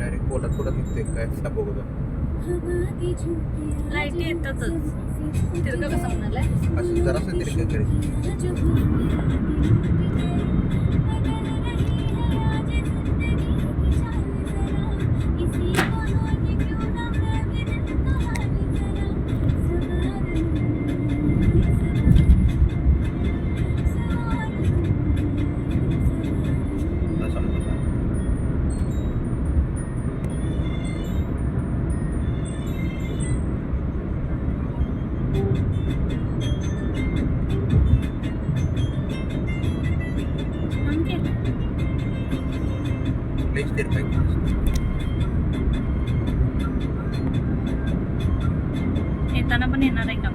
पोटात पोटात निघते काय साप बघतो. लाइट येतातच. तिरका कसं म्हणालाय असं जरासं तरी काय göstermek. येताना पण येणार आहे का